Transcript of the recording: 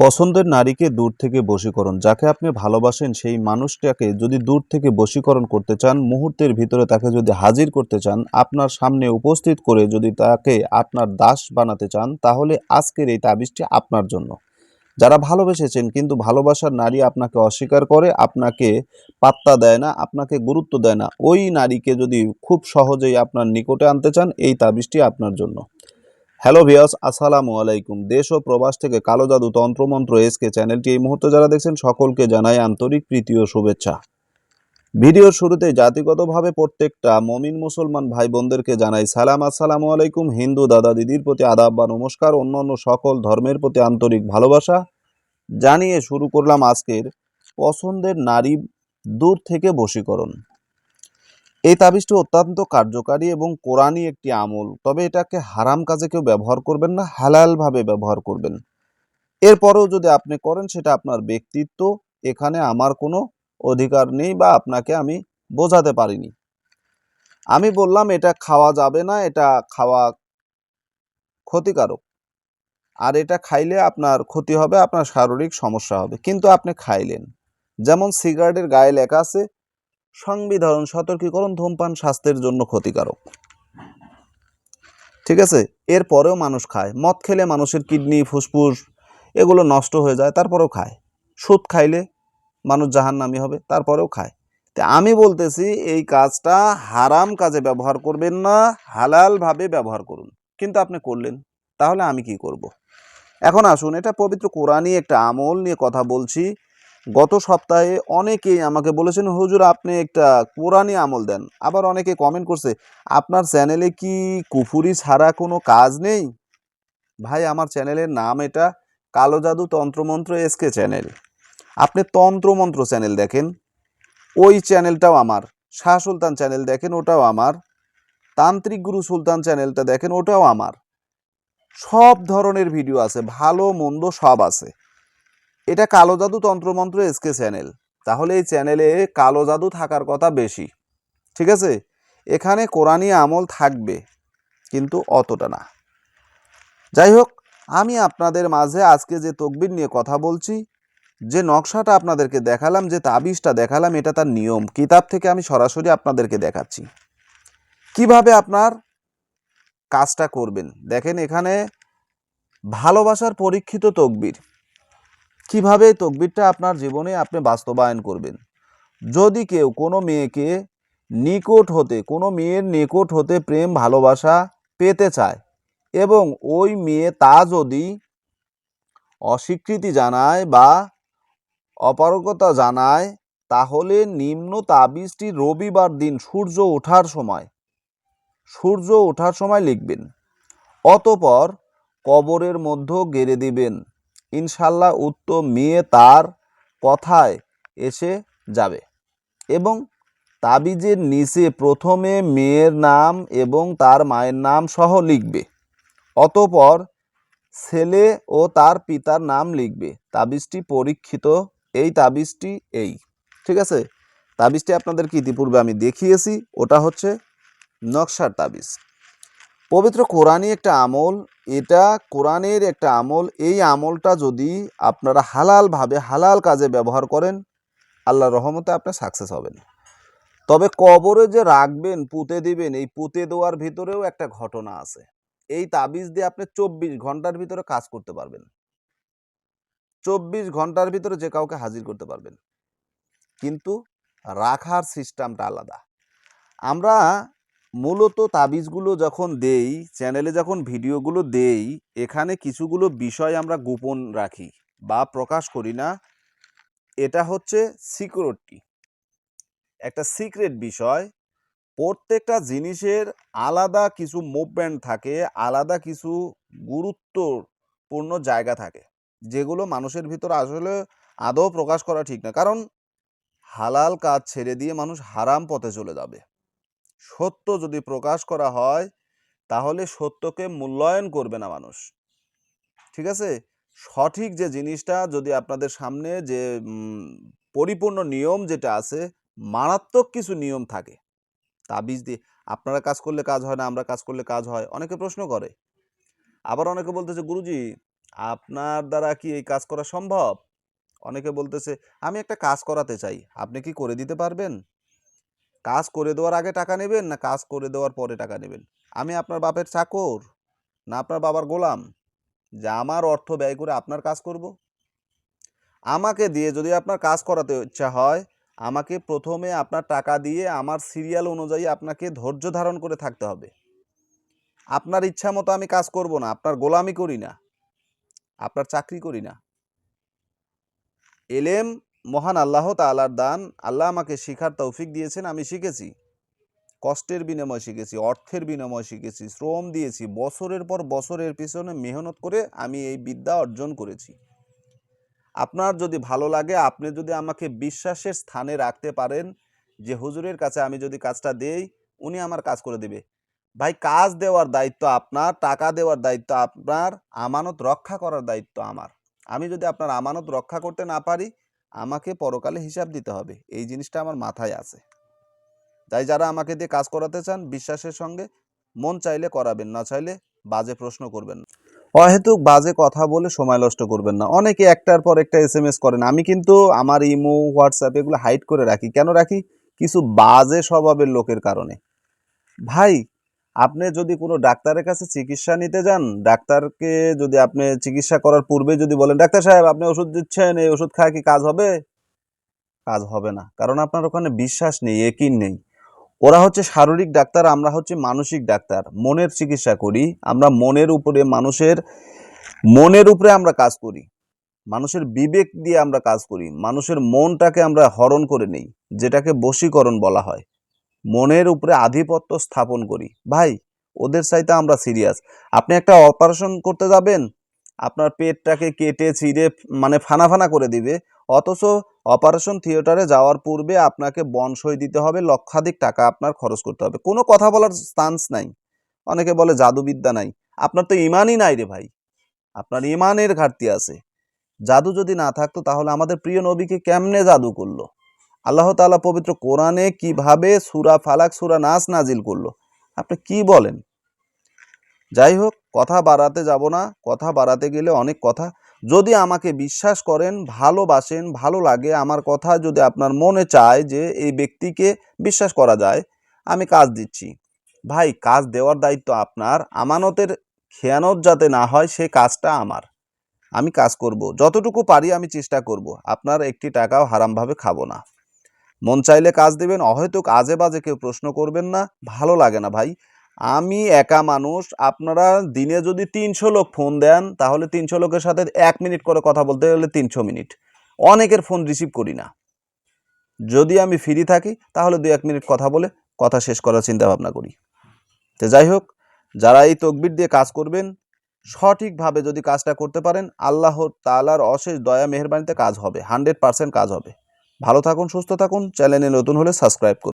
পছন্দের নারীকে দূর থেকে বশীকরণ। যাকে আপনি ভালোবাসেন, সেই মানুষটাকে যদি দূর থেকে বশীকরণ করতে চান, মুহূর্তের ভিতরে তাকে যদি হাজির করতে চান, আপনার সামনে উপস্থিত করে যদি তাকে আপনার দাস বানাতে চান, তাহলে আজকের এই তাবিজটি আপনার জন্য। যারা ভালোবেসেছেন, কিন্তু ভালোবাসার নারী আপনাকে অস্বীকার করে, আপনাকে পাত্তা দেয় না, আপনাকে গুরুত্ব দেয় না, ওই নারীকে যদি খুব সহজেই আপনার নিকটে আনতে চান, এই তাবিজটি আপনার জন্য। হ্যালো ভিয়াস আসসালামু আলাইকুম। দেশ ও প্রবাস থেকে কালো জাদু তন্ত্রমন্ত্র এসকে চ্যানেলটি এই মুহূর্তে যারা দেখছেন, সকলকে জানাই আন্তরিক প্রীতি ও শুভেচ্ছা। ভিডিওর শুরুতে জাতিগতভাবে প্রত্যেকটা মমিন মুসলমান ভাই বোনদেরকে জানাই সালাম। আসসালামু আলাইকুম। হিন্দু দাদা দিদির প্রতি আদাব বা নমস্কার, অন্যান্য সকল ধর্মের প্রতি আন্তরিক ভালোবাসা জানিয়ে শুরু করলাম আজকের পছন্দের নারী দূর থেকে বশীকরণ। এই তাবিজটি অত্যন্ত কার্যকারী এবং কোরআনই একটি আমল। তবে এটাকে হারাম কাজে কেউ ব্যবহার করবেন না, হালালভাবে ব্যবহার করবেন। এরপরেও যদি আপনি করেন, সেটা আপনার ব্যক্তিত্ব, এখানে আমার কোনো অধিকার নেই বা আপনাকে আমি বোঝাতে পারিনি। আমি বললাম, এটা খাওয়া যাবে না, এটা খাওয়া ক্ষতিকারক। আর এটা খাইলে আপনার ক্ষতি হবে, আপনার শারীরিক সমস্যা হবে। কিন্তু আপনি খাইলেন। যেমন সিগারেটের গায়ে লেখা আছে সংবিধান সতর্কীকরণ ধূমপান স্বাস্থ্যের জন্য ক্ষতিকারক। ঠিক আছে? এরপরেও মানুষ খায়। মদ খেলে মানুষের কিডনি, ফুসফুস এগুলো নষ্ট হয়ে যায়, তারপরেও খায়। সুদ খাইলে মানুষ জাহান্নামি হবে, তারপরেও খায়। তা আমি বলতেছি, এই কাজটা হারাম কাজে ব্যবহার করবেন না, হালালভাবে ব্যবহার করুন। কিন্তু আপনি করলেন, তাহলে আমি কি করব। এখন আসুন, এটা পবিত্র কোরআনই একটা আমল নিয়ে কথা বলছি। গত সপ্তাহে অনেকেই আমাকে বলেছেন, হুজুর, আপনি একটা কোরআনই আমল দেন। আবার অনেকে কমেন্ট করছে, আপনার চ্যানেলে কি কুফুরি ছাড়া কোনো কাজ নেই? ভাই, আমার চ্যানেলের নাম এটা কালো জাদু তন্ত্রমন্ত্র এসকে চ্যানেল আপনি তন্ত্রমন্ত্র চ্যানেল দেখেন, ওই চ্যানেলটাও আমার। শাহ সুলতান চ্যানেল দেখেন, ওটাও আমার। তান্ত্রিক গুরু সুলতান চ্যানেলটা দেখেন, ওটাও আমার। সব ধরনের ভিডিও আছে, ভালো, মন্দ সব আছে। এটা কালো জাদু তন্ত্রমন্ত্র এসকে চ্যানেল তাহলে এই চ্যানেলে কালো জাদু থাকার কথা বেশি। ঠিক আছে? এখানে কোরআনী আমল থাকবে, কিন্তু অতটা না। যাই হোক, আমি আপনাদের মাঝে আজকে যে তকবির নিয়ে কথা বলছি, যে নকশাটা আপনাদেরকে দেখালাম, যে তাবিজটা দেখালাম, এটা তার নিয়ম। কিতাব থেকে আমি সরাসরি আপনাদেরকে দেখাচ্ছি। কীভাবে আপনার কাজটা করবেন? দেখেন এখানে ভালোবাসার পরীক্ষিত তকবির। কীভাবে তকবিরটা আপনার জীবনে আপনি বাস্তবায়ন করবেন? যদি কেউ কোনো মেয়েকে নিকট হতে, কোনো মেয়ের নিকট হতে প্রেম, ভালোবাসা পেতে চায় এবং ওই মেয়ে তা যদি অস্বীকৃতি জানায় বা অপারগতা জানায়, তাহলে নিম্ন তাবিজটি রবিবার দিন সূর্য ওঠার সময়, সূর্য ওঠার সময় লিখবেন। অতপর কবরের মধ্যে গেড়ে দিবেন। ইনশাল্লাহ উত্তম মেয়ে তার কথায় এসে যাবে। এবং তাবিজের নিচে প্রথমে মেয়ের নাম এবং তার মায়ের নাম সহ লিখবে। অতপর ছেলে ও তার পিতার নাম লিখবে। তাবিজটি পরীক্ষিত, এই তাবিজটি এই। ঠিক আছে? তাবিজটি আপনাদেরকে ইতিপূর্বে আমি দেখিয়েছি, ওটা হচ্ছে নকশার তাবিজ। পবিত্র কোরআনই একটা আমল, এটা কোরআনের একটা আমল, এই আমলটা যদি আপনারা হালালভাবে, হালাল কাজে ব্যবহার করেন আল্লাহ রহমতে আপনি সাকসেস হবেন। তবে কবরে যে রাখবেন, পুঁতে দিবেন, এই পুঁতে দেওয়ার ভিতরেও একটা ঘটনা আছে। এই তাবিজ দিয়ে আপনি চব্বিশ ঘণ্টার ভিতরে কাজ করতে পারবেন। চব্বিশ ঘণ্টার ভিতরে যে কাউকে হাজির করতে পারবেন। কিন্তু রাখার সিস্টেমটা আলাদা। আমরা মূলত তাবিজগুলো যখন দেই চ্যানেলে যখন ভিডিওগুলো দেই, এখানে কিছুগুলো বিষয় আমরা গোপন রাখি বা প্রকাশ করি না। এটা হচ্ছে সিকিউরিটি একটা সিক্রেট বিষয়। প্রত্যেকটা জিনিসের আলাদা কিছু মুভমেন্ট থাকে, আলাদা কিছু গুরুত্বপূর্ণ জায়গা থাকে, যেগুলো মানুষের ভিতর আসলে আদৌ প্রকাশ করা ঠিক না। কারণ হালাল কাজ ছেড়ে দিয়ে মানুষ হারাম পথে চলে যাবে। সত্য যদি প্রকাশ করা হয়, তাহলে সত্যকে মূল্যায়ন করবে না মানুষ। ঠিক আছে? সঠিক যে জিনিসটা যদি আপনাদের সামনে যে পরিপূর্ণ নিয়ম যেটা আছে, মারাত্মক কিছু নিয়ম থাকে, তাবিজ দিয়ে, আপনারা কাজ করলে কাজ হয় না, আমরা কাজ করলে কাজ হয়, অনেকে প্রশ্ন করে। আবার অনেকে বলতেছে, গুরুজি, আপনার দ্বারা কি এই কাজ করা সম্ভব? অনেকে বলতেছে, আমি একটা কাজ করাতে চাই, আপনি কি করে দিতে পারবেন? কাজ করে দেওয়ার আগে টাকা নেবেন না কাজ করে দেওয়ার পরে টাকা নেবেন? আমি আপনার বাপের চাকর, না আপনার বাবার গোলাম। যে আমার অর্থ ব্যয় করে আপনার কাজ করব। আমাকে দিয়ে যদি আপনার কাজ করাতে ইচ্ছা হয়, আমাকে প্রথমে আপনার টাকা দিয়ে আমার সিরিয়াল অনুযায়ী আপনাকে ধৈর্য ধারণ করে থাকতে হবে। আপনার ইচ্ছা মতো আমি কাজ করব না, আপনার গোলামি করি না। আপনার চাকরি করি না। এলেম মহান আল্লাহ তাআলার দান। আল্লাহ আমাকে শিখার তৌফিক দিয়েছেন, আমি শিখেছি। কষ্টের বিনিময় শিখেছি, অর্থের বিনিময় শিখেছি, শ্রম দিয়েছি, বছরের পর বছরের পিছনে মেহনত করে আমি এই বিদ্যা অর্জন করেছি। আপনার যদি ভালো লাগে, আপনি যদি আমাকে বিশ্বাসের স্থানে রাখতে পারেন, যে হুজুরের কাছে আমি যদি কাজটা দেই, উনি আমার কাজ করে দেবে। ভাই, কাজ দেওয়ার দায়িত্ব আপনার, টাকা দেওয়ার দায়িত্ব আপনার, আমানত রক্ষা করার দায়িত্ব আমার। আমি যদি আপনার আমানত রক্ষা করতে না পারি আমাকে পরকালে হিসাব দিতে হবে। এই জিনিসটা আমার মাথায় আছে। তাই যারা আমাকে দিয়ে কাজ করাতে চান, বিশ্বাসের সঙ্গে মন চাইলে করাবেন, না চাইলে বাজে প্রশ্ন করবেন না। অহেতুক বাজে কথা বলে সময় নষ্ট করবেন না। অনেকে একটার পর একটা এস এম এস করেন। আমি কিন্তু আমার ইমো, হোয়াটসঅ্যাপ এগুলো হাইড করে রাখি। কেন রাখি? কিছু বাজে স্বভাবের লোকের কারণে। ভাই আপনি যদি কোনো ডাক্তারের কাছে চিকিৎসা নিতে যান, ডাক্তারকে যদি আপনি চিকিৎসা করার পূর্বে যদি বলেন, ডাক্তার সাহেব, আপনি ওষুধ দিচ্ছেন, এই ওষুধ খায় কি কাজ হবে? কাজ হবে না। কারণ আপনার ওখানে বিশ্বাস নেই একিন নেই। ওরা হচ্ছে শারীরিক ডাক্তার, আমরা হচ্ছে মানসিক ডাক্তার। মনের চিকিৎসা করি, আমরা মনের উপরে, মানুষের মনের উপরে আমরা কাজ করি। মানুষের বিবেক দিয়ে আমরা কাজ করি। মানুষের মনটাকে আমরা হরণ করে নেই, যেটাকে বশীকরণ বলা হয়। মনের উপরে আধিপত্য স্থাপন করি। ভাই, ওদের চাইতে আমরা সিরিয়াস আপনি একটা অপারেশন করতে যাবেন, আপনার পেটটাকে কেটে চিড়ে মানে ফানা ফানা করে দিবে, অথচ অপারেশন থিয়েটারে যাওয়ার পূর্বে আপনাকে বনসই দিতে হবে, লক্ষাধিক টাকা আপনার খরচ করতে হবে। কোনো কথা বলার চান্স নাই। অনেকে বলে জাদুবিদ্যা নাই। আপনার তো ইমানই নাই রে ভাই। আপনার ইমানের ঘাটতি আছে। জাদু যদি না থাকতো তাহলে আমাদের প্রিয় নবীকে কেমনে জাদু করল? আল্লাহ তাআলা পবিত্র কোরআনে কীভাবে সুরা ফালাক, সুরা নাস নাজিল করল? আপনি কি বলেন? যাই হোক, কথা বাড়াতে যাব না, কথা বাড়াতে গেলে অনেক কথা। যদি আমাকে বিশ্বাস করেন, ভালোবাসেন, ভালো লাগে, আমার কথা যদি আপনার মনে চায় যে এই ব্যক্তিকে বিশ্বাস করা যায়, আমি কাজ দিচ্ছি। ভাই, কাজ দেওয়ার দায়িত্ব আপনার। আমানতের খেয়ানত যাতে না হয়, সে কাজটা আমার। আমি কাজ করব। যতটুকু পারি আমি চেষ্টা করব। আপনার একটি টাকাও হারামভাবে খাব না। মন চাইলে কাজ দেবেন, অহেতুক আজে বাজে কেউ প্রশ্ন করবেন না, ভালো লাগে না ভাই। আমি একা মানুষ, আপনারা দিনে যদি তিনশো লোক ফোন দেন, তাহলে তিনশো লোকের সাথে এক মিনিট করে কথা বলতে গেলে তিনশো মিনিট। অনেকের ফোন রিসিভ করি না। যদি আমি ফ্রি থাকি, তাহলে দু এক মিনিট কথা বলে কথা শেষ করার চিন্তা ভাবনা করি। তো যাই হোক, যারা এই তকবির দিয়ে কাজ করবেন, সঠিকভাবে যদি কাজটা করতে পারেন, আল্লাহ তালার অশেষ দয়া, মেহরবানিতে কাজ হবে, হান্ড্রেড পার্সেন্ট কাজ হবে। ভালো থাকুন সুস্থ থাকুন চ্যানেলে নতুন হলে সাবস্ক্রাইব করুন।